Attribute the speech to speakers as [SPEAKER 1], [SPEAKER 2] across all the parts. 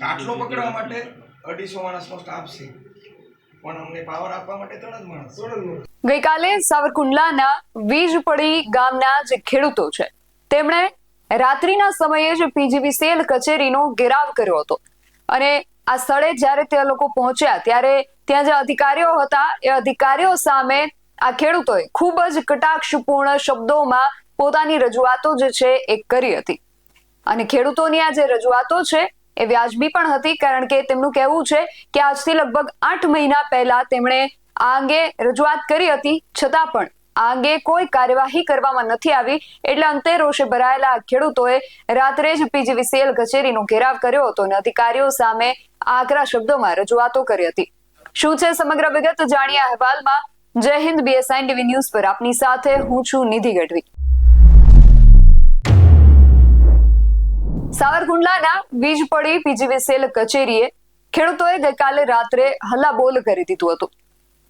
[SPEAKER 1] કાટલો પકડવા માટે અઢીસો માણસનો સ્ટાફ છે પણ અમને પાવર આપવા માટે ત્રણ જ માણસ.
[SPEAKER 2] ગઈકાલે સાવરકુંડલાના વીજપડી ગામના જે ખેડૂતો છે, તેમણે રાત્રિના સમયે જ પીજીવીસીએલ કચેરીનો ઘેરાવ કર્યો હતો. અને આ સ્થળે જ્યારે તે લોકો પહોંચ્યા, ત્યારે ત્યાં જે અધિકારીઓ હતા, એ અધિકારીઓ સામે આ ખેડૂતોએ ખૂબ જ કટાક્ષપૂર્ણ શબ્દોમાં પોતાની રજૂઆતો જે છે, એ કરી હતી. અને ખેડૂતોની આ જે રજૂઆતો છે એ વ્યાજબી પણ હતી કારણ કે તેમનું કહેવું છે કે આજથી લગભગ આઠ મહિના પહેલા તેમણે આ અંગે રજૂઆત કરી હતી. છતાં પણ આ અંગે કોઈ કાર્યવાહી કરવામાં નથી આવી. એટલે અંતે રોષે ભરાયેલા ખેડૂતોએ રાત્રે જ પીજીવીસીએલ કચેરીનો ઘેરાવ કર્યો હતો અને અધિકારીઓ સામે આકરા શબ્દોમાં રજૂઆતો કરી હતી. શું છે સમગ્ર વિગત? જાણીએ અહેવાલમાં. જય હિન્દ બીએસઆઈ ટીવી ન્યૂઝ પર આપની સાથે હું છું નિધિ ગઢવી. સાવરકુંડલાના વીજ પડી પીજીવીસીએલ કચેરીએ ખેડૂતોએ ગઈકાલે રાત્રે હલ્લાબોલ કરી દીધું હતું.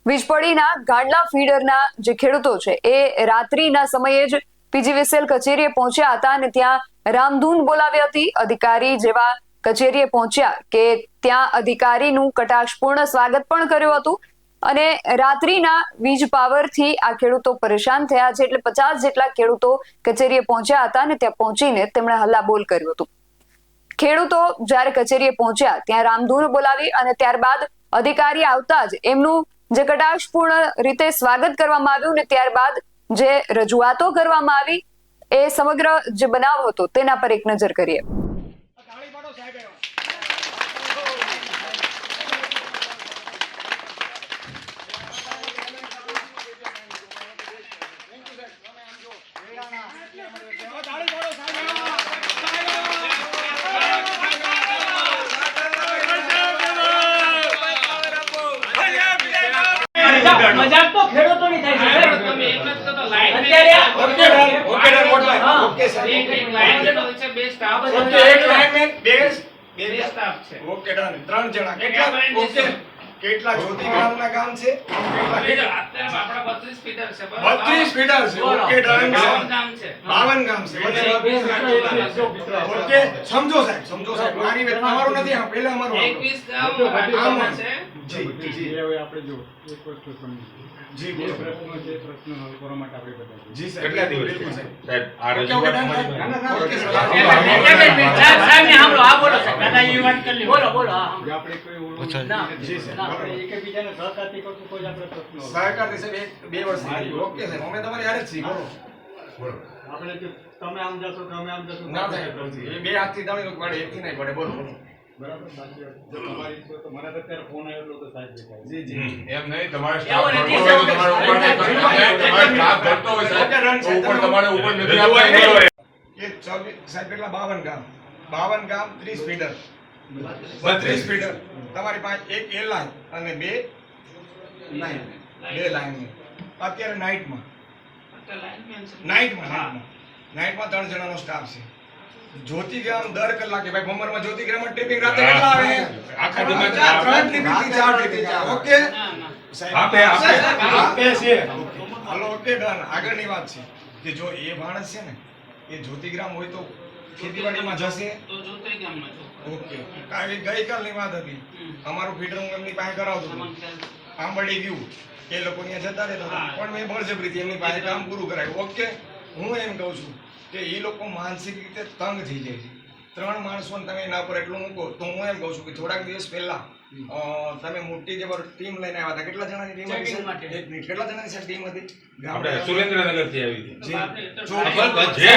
[SPEAKER 2] વીજપડીના ગાંડલા ફીડરના જે ખેડૂતો છે, એ રાત્રિના સમયે જ પીજીવીસીએલ કચેરીએ પહોંચ્યા હતા અને ત્યાં રામધૂન બોલાવી હતી. અધિકારી જેવા કચેરીએ પહોંચ્યા કે ત્યાં અધિકારીનું કટાક્ષપૂર્ણ સ્વાગત પણ કર્યું હતું અને રાત્રિના વીજ પાવરથી આ ખેડૂતો પરેશાન થયા છે. એટલે પચાસ જેટલા ખેડૂતો કચેરીએ પહોંચ્યા હતા અને ત્યાં પહોંચીને તેમણે હલ્લાબોલ કર્યું હતું. ખેડૂતો જ્યારે કચેરીએ પહોંચ્યા, ત્યાં રામધૂન બોલાવી અને ત્યારબાદ અધિકારી આવતા જ એમનું જે કટાક્ષપૂર્ણ રીતે સ્વાગત કરવામાં આવ્યું ને ત્યારબાદ જે રજૂઆતો કરવામાં આવી, એ સમગ્ર જે બનાવ હતો તેના પર એક નજર કરીએ.
[SPEAKER 3] મજાક તો ખેડૂતોની થાય છે.
[SPEAKER 4] તમે એમ જ તો લાઈન
[SPEAKER 3] અત્યારે
[SPEAKER 1] okay okay. Okay
[SPEAKER 4] sir line તો છે બે સ્ટાફ છે.
[SPEAKER 1] એક લાઈનમેન બે
[SPEAKER 4] બે સ્ટાફ છે.
[SPEAKER 1] Okay done. ત્રણ જણા. કેટલા? ઓકે. કેટલા જ્યોતિ ગ્રામના ગામ છે?
[SPEAKER 4] આપણા 32 ફીટર છે
[SPEAKER 1] 32 ફીટર છે. Okay done.
[SPEAKER 4] ગામ છે.
[SPEAKER 1] બાવન ગામ છે. ઓકે. સમજો સાહેબ સમજો સાહેબ. મારી વેત તમારું નથી આ પહેલા અમારું. આપણું.
[SPEAKER 4] એકવીસ ગામ છે.
[SPEAKER 1] જી જી.
[SPEAKER 5] હવે આપણે જો એક વસ્તુ સમજી
[SPEAKER 1] જી બોલો.
[SPEAKER 5] પ્રશ્નો છે પ્રશ્નો હલ કરવા માટે આપણે બધા
[SPEAKER 1] જી સાહેબ.
[SPEAKER 6] કેટલા દિવસ
[SPEAKER 1] સાહેબ.
[SPEAKER 6] સાહેબ આ
[SPEAKER 1] ઓકે, ઓકે,
[SPEAKER 6] રજૂઆત
[SPEAKER 1] ડન,
[SPEAKER 5] ના, ના,
[SPEAKER 1] ઓકે, સાહેબ.
[SPEAKER 3] સાહેબ, સાંભળો. આ બોલો, સાહેબ. દાદા એ વાત કરી બોલો, બોલો, હા, હા.
[SPEAKER 5] જે આપણે કોઈ ઓળખ
[SPEAKER 3] ના.
[SPEAKER 5] નથી.
[SPEAKER 1] જી,
[SPEAKER 5] આપણે એકબીજાને સહકારથી કરશું તો આપણે પ્રશ્નો
[SPEAKER 1] સહકારથી સાહેબ એક બે વર્ષ ઓકે સાહેબ. અમે તમારી હારે જ છીએ. બોલો બોલો.
[SPEAKER 5] આપણે જો તમે આમ જશો તમે આમ જશો
[SPEAKER 1] ના સાહેબ. એ બે હાથથી દાણી પડે એકથી નહીં પડે. બોલો બોલો.
[SPEAKER 5] બરાબર બાકી જો તમારી તો મને અત્યારે ફોન આવ્યો હતો તો સાહેબ દેખાય
[SPEAKER 1] જી જી.
[SPEAKER 6] એમ નહીં તમારે સ્ટાફ
[SPEAKER 3] નથી,
[SPEAKER 6] ભરતો હોય તો
[SPEAKER 3] સાહેબ.
[SPEAKER 6] તમારે ઉપર તમારે સ્ટાફ ભરતો હોય સાહેબ,
[SPEAKER 1] ઓકે, રન
[SPEAKER 6] તો
[SPEAKER 1] છે.
[SPEAKER 6] ઉપર તમારે ઉપર નથી આપવાની.
[SPEAKER 1] એ સાહેબ કેટલા? બાવન ગામ. બાવન ગામ ત્રીસ ફીટર બત્રીસ. ફીટર તમારી પાસે એક એ લાઈન અને બે લાઈન બે લાઈન અત્યારે નાઇટમાં નાઇટમાં નાઇટમાં ત્રણ જણાનો સ્ટાફ છે. જ્યોતિગ્રામ દર કલાકે. ભાઈ ભમરમાં જ્યોતિગ્રામમાં ટિપિંગ રાતે કેટલા આવે?
[SPEAKER 6] આખા દિવસમાં
[SPEAKER 1] ચાર, ત્રણ ટિપિંગથી ચાર ટિપિંગ ઓકે?
[SPEAKER 4] ના ના
[SPEAKER 6] આપે, આપે.
[SPEAKER 1] આપે. છે. હાલો ઓકે ડન. આગળની વાત છે કે જો એ માણસ છે ને એ જ્યોતિગ્રામ હોય તો ખેતીવાડીમાં જશે?
[SPEAKER 4] તો છો
[SPEAKER 1] ઓકે. કારણ કે ગઈકાલની વાત હતી. અમારું ફીડર હું એમની પાસે કરાવતો. આંબળી ગયું. એ લોકો અહીંયા જતા રહેતા પણ મેં બળજબરીથી એમની પાસે કામ પૂરું કરાયું ઓકે. હું એમ કહું છું કે એ લોકો માનસિક રીતે તંગ થઈ જાય છે. ત્રણ માણસોને તમે એના પર એટલું મૂકો તો હું એમ કહું છું કે થોડાક દિવસ પહેલા તમે મોટી જબર ટીમ લઈને આવ્યા હતા કેટલા જણાની ટીમ હતી કેટલા જણાની સાહેબ ટીમ હતી?
[SPEAKER 6] આપણે સુરેન્દ્રનગરથી આવી હતી.
[SPEAKER 1] જી. જો-
[SPEAKER 6] જે?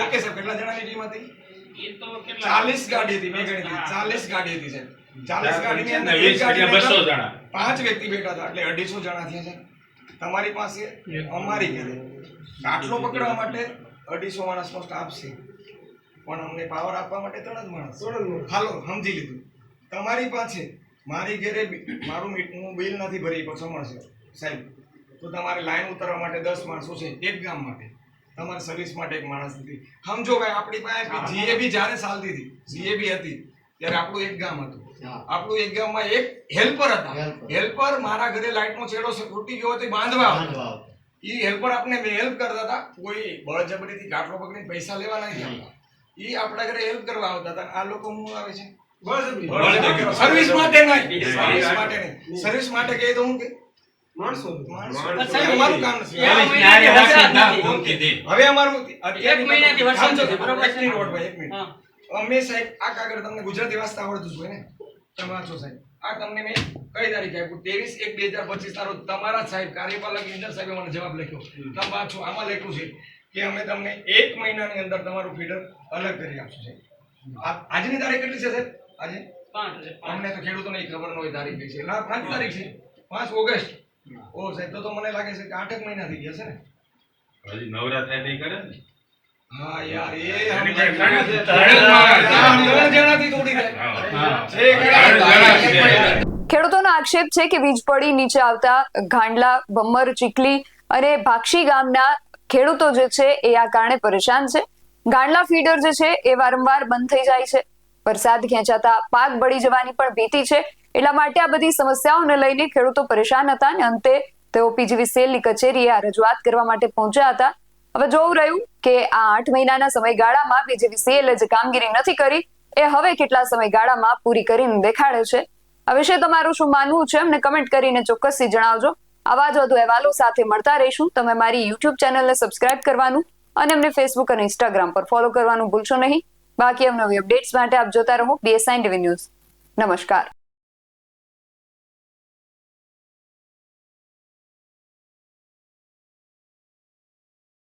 [SPEAKER 1] ઓકે સાહેબ કેટલા જણાની ટીમ હતી?
[SPEAKER 4] એ તો કેટલા?
[SPEAKER 1] ચાલીસ ગાડી હતી મેં ગણી હતી. ચાલીસ ગાડી હતી સાહેબ. ચાલીસ ગાડીની અંદર
[SPEAKER 6] વીસ
[SPEAKER 1] ગાડીની
[SPEAKER 6] બસો જણા.
[SPEAKER 1] પાંચ વ્યક્તિ બેઠા હતા એટલે અઢીસો જણા થયા છે. તમારી પાસે અમારી ઘરે આટલો પકડવા માટે અઢીસો માણસનો સ્ટાફ છે પણ અમને પાવર આપવા માટે ત્રણ જ માણસ. હાલો સમજી લીધું. તમારી પાસે મારી ઘરે મારું મીટ હું બિલ નથી ભરી પણ સમજશે સાહેબ. તો તમારે લાઈન ઉતારવા માટે દસ માણસો છે એક ગામ માટે. તમારે સર્વિસ માટે એક માણસ નથી. સમજો ભાઈ આપણી પાસે જીએબી જ્યારે ચાલતી હતી. જીએબી હતી. ત્યારે આપણું એક ગામ હતું. આપણું એક ગામમાં એક હેલ્પર હતા. હેલ્પર મારા ઘરે લાઈટનો છેડો છે તૂટી ગયો તો બાંધવા ઈ હેલ્પર આપણે હેલ્પ કરતા હતા. કોઈ બળજબરીથી કાટલો પકડીને પૈસા લેવા નથી આવતા. ઈ આપણા ઘરે હેલ્પ કરવા આવતા હતા. આ લોકો હું આવે છે. સર્વિસ માટે નહીં. સર્વિસ માટે નહીં. સર્વિસ માટે કહે તો હું કે. અમે સાહેબ આ કાગળ તમને ગુજરાતી વાંચતા આવડતું જ હોય ને? તમે વાંચો સાહેબ. આ તમને મેં કઈ તારીખે આપ્યું? ત્રેવીસ એક બે હજાર પચીસ તારો તમારા સાહેબ કાર્યપાલક ઇન્દર સાહેબે મને જવાબ લખ્યો. તમે પાછું આમાં લખ્યું છે કે અમે તમને એક મહિનાની અંદર તમારું ફીડર અલગ કરી આપશું છે આ- આજની તારીખ કેટલી છે સાહેબ? આજે?
[SPEAKER 4] પાંચ
[SPEAKER 1] અમને તો ખેડૂતોને ખબર ન હોય તારીખ કઈ છે. ના પાંચ તારીખ છે. પાંચ ઓગસ્ટ. ઓ સાહેબ તો તો મને લાગે છે કે આઠેક મહિના થઈ ગયા છે ને.
[SPEAKER 6] હજી નવરા થાય નહીં કરે ને?
[SPEAKER 1] હા યાર એ તોડી જાય.
[SPEAKER 2] ખેડૂતોનો આક્ષેપ છે કે વીજ પડી નીચે આવતા ગાંડલા બમ્મર ચીકલી અને ભાક્ષી ગામના ખેડૂતો જે છે એ આ કારણે પરેશાન છે. ગાંડલા ફીડર જે છે એ વારંવાર બંધ થઈ જાય છે. વરસાદ ખેંચાતા પાક બળી જવાની પણ ભીતિ છે. એટલા માટે આ બધી સમસ્યાઓને લઈને ખેડૂતો પરેશાન હતા અને અંતે તેઓ પીજીવી સેલની કચેરીએ આ રજૂઆત કરવા માટે પહોંચ્યા હતા. હવે જોવું રહ્યું કે આ આઠ મહિનાના સમયગાળામાં પીજીવી સેલે જે કામગીરી નથી કરી, એ હવે કેટલા સમયગાળામાં પૂરી કરીને દેખાડે છે? આ વિશે તમારું શું માનવું છે? અમને કમેન્ટ કરીને ચોક્કસથી જણાવજો. આવા જ વધુ અહેવાલો સાથે મળતા રહીશું. તમે મારી યુટ્યુબ ચેનલને સબસ્ક્રાઇબ કરવાનું અને અમને ફેસબુક અને ઇન્સ્ટાગ્રામ પર ફોલો કરવાનું ભૂલશો નહીં. બાકી અવનવી અપડેટ્સ માટે આપ જોતા રહો બીએસઆઈ ટીવી ન્યૂઝ નમસ્કાર.